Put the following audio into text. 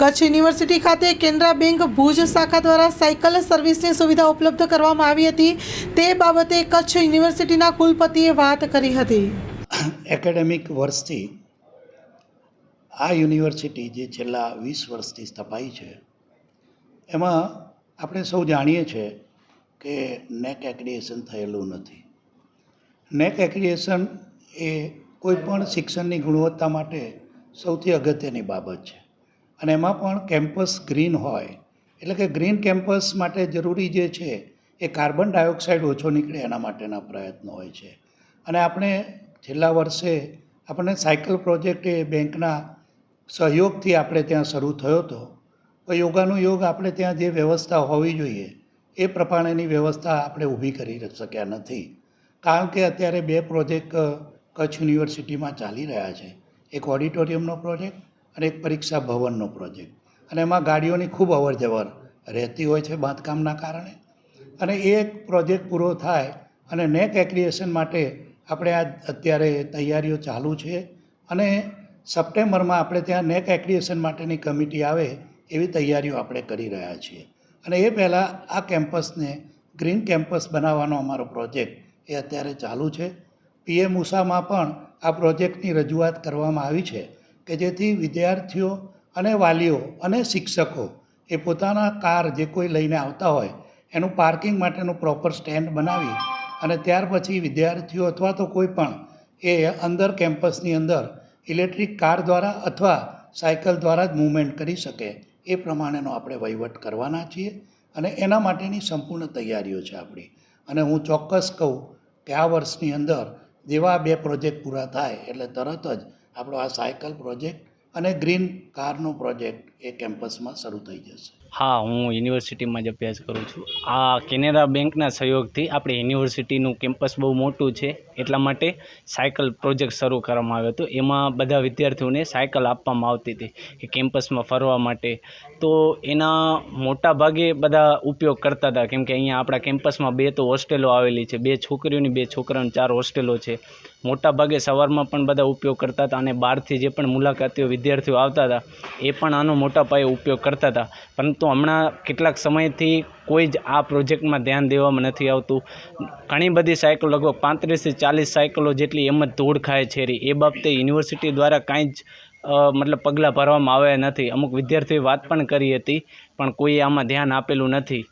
Kutch university ખાતે Canara bank Bhuj શાખા દ્વારા સાયકલ સર્વિસની સુવિધા ઉપલબ્ધ કરવામાં આવી હતી. તે બાબતે કચ્છ યુનિવર્સિટીના કુલપતિએ વાત કરી હતી. એકેડેમિક વર્ષથી આ યુનિવર્સિટી જે છેલ્લા વીસ વર્ષથી સ્થપાઈ છે, એમાં આપણે સૌ જાણીએ છીએ કે નેક એક્રિએશન થયેલું નથી. નેક એક્રિએશન એ કોઈ પણ શિક્ષણની ગુણવત્તા માટે સૌથી અગત્યની બાબત છે. અને એમાં પણ કેમ્પસ ગ્રીન હોય. એટલે કે ગ્રીન કેમ્પસ માટે જરૂરી જે છે, એ કાર્બન ડાયોક્સાઇડ ઓછો નીકળે એના માટેના પ્રયત્નો હોય છે. અને આપણે છેલ્લા વર્ષે આપણને સાયકલ પ્રોજેક્ટ એ બેંકના સહયોગથી આપણે ત્યાં શરૂ થયો હતો. તો યોગાનું યોગ આપણે ત્યાં જે વ્યવસ્થા હોવી જોઈએ, એ પ્રમાણેની વ્યવસ્થા આપણે ઊભી કરી શક્યા નથી. કારણ કે અત્યારે બે પ્રોજેક્ટ કચ્છ યુનિવર્સિટીમાં ચાલી રહ્યા છે. એક ઓડિટોરિયમનો પ્રોજેક્ટ અને એક પરીક્ષા ભવનનો પ્રોજેક્ટ. અને એમાં ગાડીઓની ખૂબ અવર જવર રહેતી હોય છે બાંધકામના કારણે. અને એ એક પ્રોજેક્ટ પૂરો થાય અને નેક એક્રિએશન માટે આપણે આ અત્યારે તૈયારીઓ ચાલુ છે. અને સપ્ટેમ્બરમાં આપણે ત્યાં નેક એક્રિએશન માટેની કમિટી આવે એવી તૈયારીઓ આપણે કરી રહ્યા છીએ. અને એ પહેલાં આ કેમ્પસને ગ્રીન કેમ્પસ બનાવવાનો અમારો પ્રોજેક્ટ એ અત્યારે ચાલુ છે. પીએમ ઉષામાં પણ આ પ્રોજેક્ટની રજૂઆત કરવામાં આવી છે. કે જેથી વિદ્યાર્થીઓ અને વાલીઓ અને શિક્ષકો એ પોતાના કાર જે કોઈ લઈને આવતા હોય, એનું પાર્કિંગ માટેનું પ્રોપર સ્ટેન્ડ બનાવી અને ત્યાર પછી વિદ્યાર્થીઓ અથવા તો કોઈ પણ એ અંદર કેમ્પસની અંદર ઇલેક્ટ્રિક કાર દ્વારા અથવા સાયકલ દ્વારા જ મૂવમેન્ટ કરી શકે એ પ્રમાણેનો આપણે વહીવટ કરવાના છીએ અને એના માટેની સંપૂર્ણ તૈયારીઓ છે આપણી. અને હું ચોક્કસ કહું કે આ વર્ષની અંદર જેવા બે પ્રોજેક્ટ પૂરા થાય એટલે તરત જ આપણો આ સાયકલ પ્રોજેક્ટ અને ગ્રીન કારનો પ્રોજેક્ટ એ કેમ્પસમાં શરૂ થઈ જશે. હા, હું યુનિવર્સિટીમાં જ અભ્યાસ કરું છું. આ કેનેરા બેંકના સહયોગથી આપણે યુનિવર્સિટીનું કેમ્પસ બહુ મોટું છે. એટલા માટે સાયકલ પ્રોજેક્ટ શરૂ કરવામાં આવ્યો હતો. એમાં બધા વિદ્યાર્થીઓને સાયકલ આપવામાં આવતી હતી કે કેમ્પસમાં ફરવા માટે. તો એના મોટા ભાગે બધા ઉપયોગ કરતા હતા. કેમ કે અહીંયા આપણા કેમ્પસમાં બે તો હોસ્ટેલો આવેલી છે. બે છોકરીઓની બે છોકરાઓની ચાર હોસ્ટેલો છે. મોટા ભાગે સવારમાં પણ બધા ઉપયોગ કરતા હતા અને બહારથી જે પણ મુલાકાતીઓ, વિદ્યાર્થીઓ આવતા હતા, એ પણ આનો મોટા પાયે ઉપયોગ કરતા હતા. પરંતુ હમણાં કેટલાક સમયથી કોઈ જ આ પ્રોજેક્ટમાં ધ્યાન દેવામાં નથી આવતું. ઘણી બધી સાયકલ, લગભગ પાંત્રીસથી ચાલીસ સાયકલો જેટલી એમ જ ધૂળ ખાય છે. એ બાબતે યુનિવર્સિટી દ્વારા કાંઈ જ મતલબ પગલાં ભરવામાં આવ્યા નથી. અમુક વિદ્યાર્થીઓએ વાત પણ કરી હતી, પણ કોઈએ આમાં ધ્યાન આપેલું નથી.